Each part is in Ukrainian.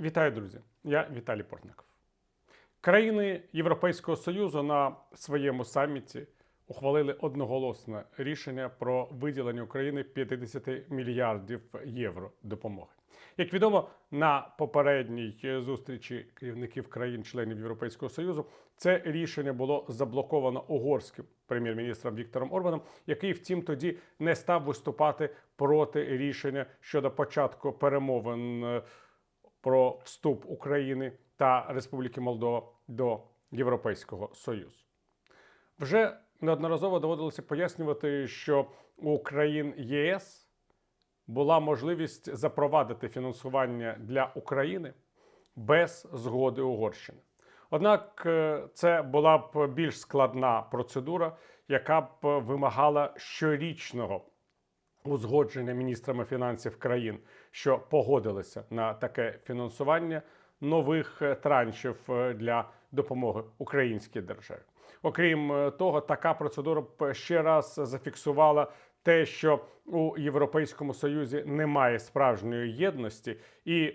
Вітаю, друзі! Я Віталій Портников. Країни Європейського Союзу на своєму саміті ухвалили одноголосне рішення про виділення Україні 50 мільярдів євро допомоги. Як відомо, на попередній зустрічі керівників країн-членів Європейського Союзу це рішення було заблоковано угорським прем'єр-міністром Віктором Орбаном, який, втім, тоді не став виступати проти рішення щодо початку перемовин е, про вступ України та Республіки Молдова до Європейського Союзу. Вже неодноразово доводилося пояснювати, що у країн ЄС була можливість запровадити фінансування для України без згоди Угорщини. Однак е, це була б більш складна процедура, яка б вимагала щорічного узгодження міністрами фінансів країн, що погодилися на таке фінансування нових е, траншів е, для допомоги українській державі. Окрім е, того, така процедура ще раз зафіксувала те, що у Європейському Союзі немає справжньої єдності, і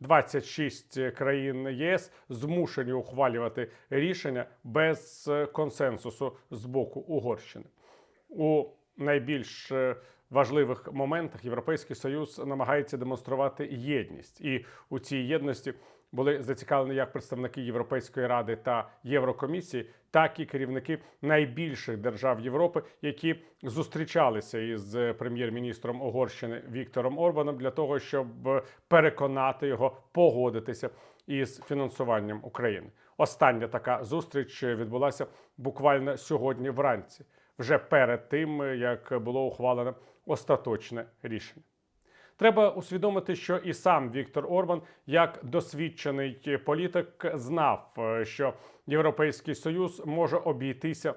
26 країн ЄС змушені ухвалювати рішення без консенсусу з боку Угорщини. У найбільш важливих моментах Європейський Союз намагається демонструвати єдність, і у цій єдності були зацікавлені як представники Європейської ради та Єврокомісії, так і керівники найбільших держав Європи, які зустрічалися із прем'єр-міністром Угорщини Віктором Орбаном для того, щоб переконати його погодитися із фінансуванням України. Остання така зустріч відбулася буквально сьогодні вранці, вже перед тим як було ухвалено остаточне рішення. Треба усвідомити, що і сам Віктор Орбан, як досвідчений політик, знав, що Європейський Союз може обійтися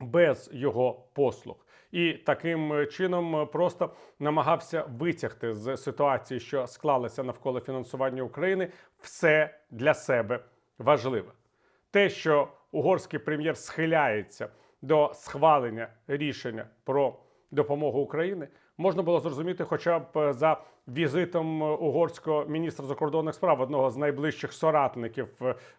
без його послуг. І таким чином просто намагався витягти з ситуації, що склалася навколо фінансування України, все для себе важливе. Те, що угорський прем'єр схиляється до схвалення рішення про допомогу Україні, можна було зрозуміти, хоча б за візитом угорського міністра закордонних справ, одного з найближчих соратників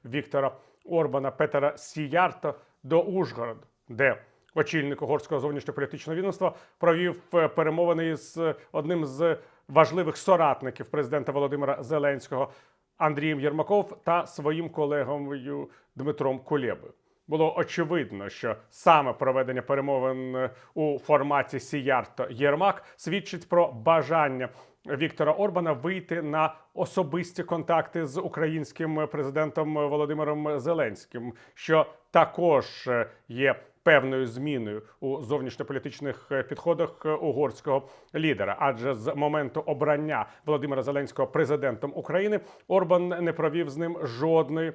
Віктора Орбана Петера Сіярта до Ужгорода, де очільник угорського зовнішньополітичного відомства провів перемовини із одним з важливих соратників президента Володимира Зеленського Андрієм Єрмаков та своїм колегою Дмитром Кулєбою було очевидно, що саме проведення перемовин е, у форматі Сіярто Єрмак свідчить про бажання Віктора Орбана вийти на особисті контакти з українським президентом Володимиром Зеленським, що також е, є певною зміною у зовнішньополітичних е, підходах угорського лідера. Адже з моменту обрання Володимира Зеленського президентом України Орбан не провів з ним жодної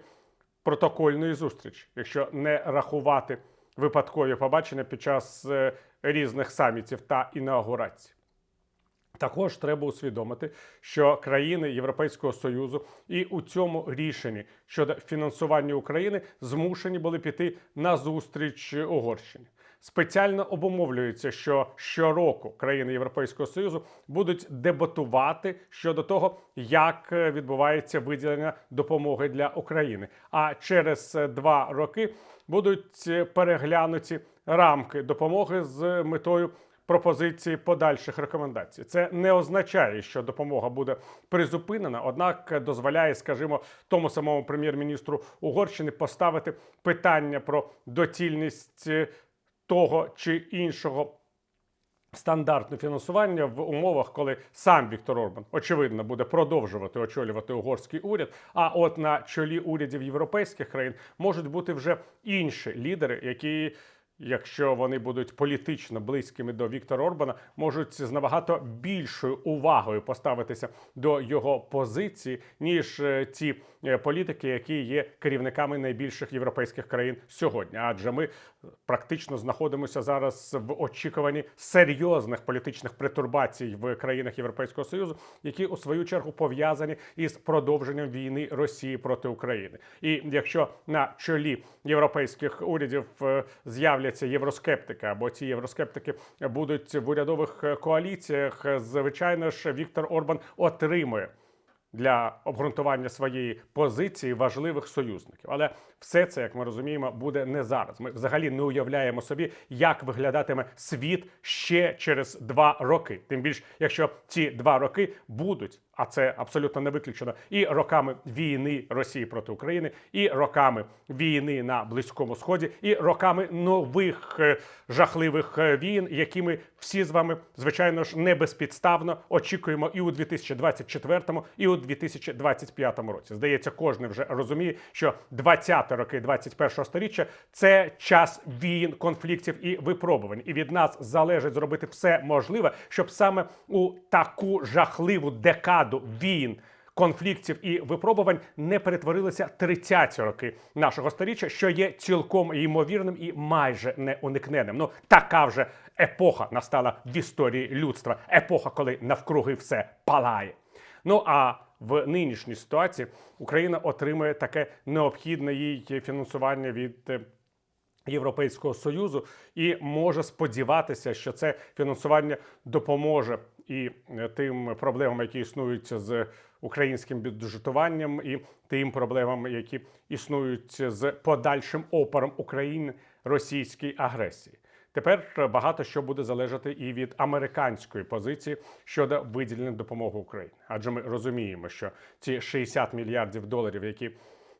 протокольної зустрічі, якщо не рахувати випадкові побачення під час е, різних самітів та інаугурацій. Також треба усвідомити, що країни Європейського союзу і у цьому рішенні щодо фінансування України змушені були піти на зустріч Угорщині спеціально обумовлюється, що щороку країни Європейського союзу будуть дебатувати щодо того, як е, відбувається виділення допомоги для України. А через е, два роки будуть е, переглянуті рамки допомоги з метою. Пропозиції подальших рекомендацій це не означає, що допомога буде призупинена однак дозволяє, скажімо, тому самому прем'єр-міністру Угорщини поставити питання про доцільність того чи іншого стандартного фінансування в умовах, коли сам Віктор Орбан очевидно буде продовжувати очолювати угорський уряд. А от на чолі урядів європейських країн можуть бути вже інші лідери, які якщо вони будуть політично близькими до Віктора Орбана, можуть з набагато більшою увагою поставитися до його позиції, ніж е, ті е, політики, які є керівниками найбільших європейських країн сьогодні. Адже ми практично знаходимося зараз в очікуванні серйозних політичних притурбацій в країнах Європейського союзу, які у свою чергу пов'язані із продовженням війни Росії проти України. І якщо на чолі європейських урядів е, з'являться з'являться євроскептики, або ці євроскептики будуть в урядових коаліціях. Звичайно ж, Віктор Орбан отримує для обґрунтування своєї позиції важливих союзників. Але все це, як ми розуміємо, буде не зараз. Ми взагалі не уявляємо собі, як виглядатиме світ ще через два роки. Тим більш, якщо ці два роки будуть, а це абсолютно не виключено, і роками війни Росії проти України, і роками війни на Близькому Сході, і роками нових е, жахливих е, війн, які ми всі з вами, звичайно ж, не безпідставно очікуємо і у 2024, і у 2025 році. Здається, кожен вже розуміє, що 20 роки 21 століття це час війн, конфліктів і випробувань. І від нас залежить зробити все можливе, щоб саме у таку жахливу декаду війн. Конфліктів і випробувань не перетворилися 30-ті роки нашого століття, що є цілком ймовірним і майже неуникненним. Ну така вже епоха настала в історії людства. Епоха, коли навкруги все палає. Ну а в нинішній ситуації Україна отримує таке необхідне їй фінансування від е, Європейського союзу і може сподіватися, що це фінансування допоможе і е, тим проблемам, які існують з українським бюджетуванням, і тим проблемам, які існують з подальшим опором України російській агресії. Тепер багато що буде залежати і від американської позиції щодо виділення допомоги Україні, адже ми розуміємо, що ці 60 мільярдів доларів, які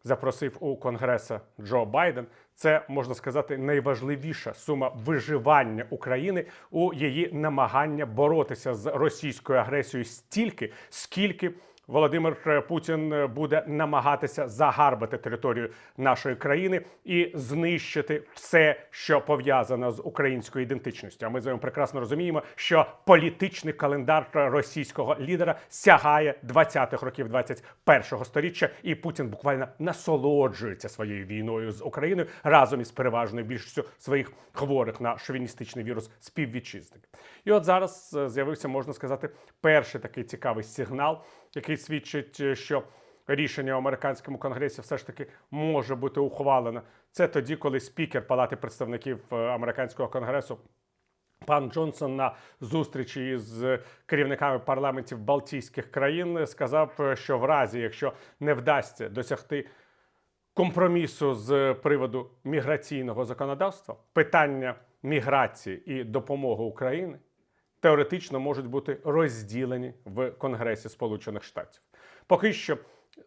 запросив у Конгреса Джо Байден, це можна сказати найважливіша сума виживання України у її намагання боротися з російською агресією стільки, скільки. Володимир Путін буде намагатися загарбати територію нашої країни і знищити все, що пов'язано з українською ідентичністю. А ми з вами прекрасно розуміємо, що політичний календар російського лідера сягає 20-х років 21-го сторіччя, і Путін буквально насолоджується своєю війною з Україною разом із переважною більшістю своїх хворих на шовіністичний вірус співвітчизників. І от зараз е, з'явився, можна сказати, перший такий цікавий сигнал, який свідчить, е, що рішення у американському конгресі все ж таки може бути ухвалено. Це тоді, коли спікер Палати представників е, американського конгресу. Пан Джонсон на зустрічі з керівниками парламентів Балтійських країн сказав, е, що в разі, якщо не вдасться досягти компромісу з приводу міграційного законодавства, питання міграції і допомоги України теоретично можуть бути розділені в Конгресі Сполучених Штатів. Поки що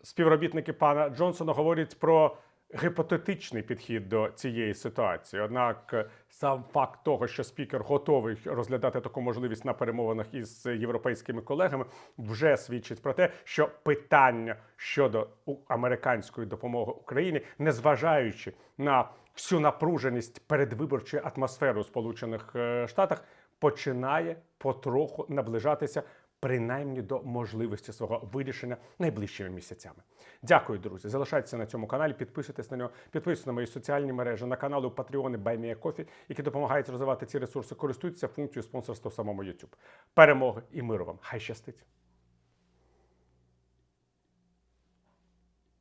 співробітники пана Джонсона говорять про гіпотетичний підхід до цієї ситуації. Однак е, сам факт того, що спікер готовий розглядати таку можливість на перемовинах із європейськими колегами, вже свідчить про те, що питання щодо американської допомоги Україні, незважаючи на всю напруженість передвиборчої атмосфери у Сполучених е, Штатах, починає потроху наближатися принаймні до можливості свого вирішення найближчими місяцями. Дякую, друзі. Залишайтеся на цьому каналі, підписуйтесь на нього, підписуйтесь на мої соціальні мережі, на канали Patreon і BuyMeACoffee, які допомагають розвивати ці ресурси. Користуйтеся функцією спонсорства в самому YouTube. Перемоги і миру вам! Хай щастить!